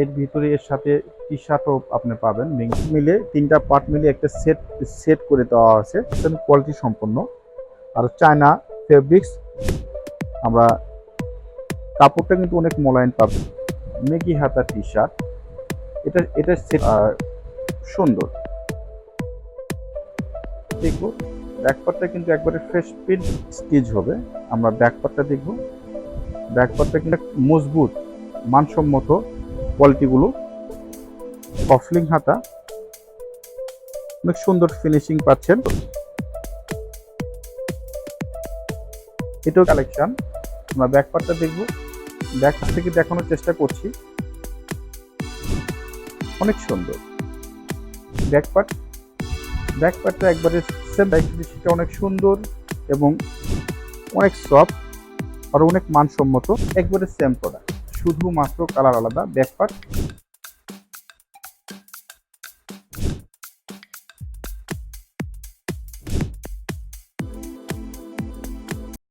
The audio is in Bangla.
এর ভিতরে এর সাথে টি শার্টও আপনি পাবেন। মিলে তিনটা পার্ট মিলে একটা সেট সেট করে দেওয়া আছে। কোয়ালিটি সম্পন্ন। আর চায়না ফেব্রিক্স আমরা কাপড়টা কিন্তু অনেক মোলায়েম পাবেন মেগি হাতা টি শার্ট এটা এটা সেট সুন্দর। দেখব ব্যাকপারটা কিন্তু একবারে ফ্রেশ প্রিন্ট স্টিচ হবে। আমরা ব্যাকপারটা দেখব। ব্যাকপারটা কিন্তু মজবুত, মানসম্মত। কোয়ালিটিগুলো কফলিং হাতা। অনেক সুন্দর ফিনিশিং পাচ্ছেন। এটাও কালেকশন আমরা ব্যাক ব্যাকপারটা দেখব। ব্যাক থেকে দেখানোর চেষ্টা করছি। অনেক সুন্দর। ব্যাক পার্ট ব্যাকপার্ট ব্যাকপার্টটা একবারে সেম সেটা অনেক সুন্দর এবং অনেক সফট আর অনেক মানসম্মত। একবারে সেম প্রোডাক্ট শুধুমাত্র কালার আলাদা ব্যাকপার্ট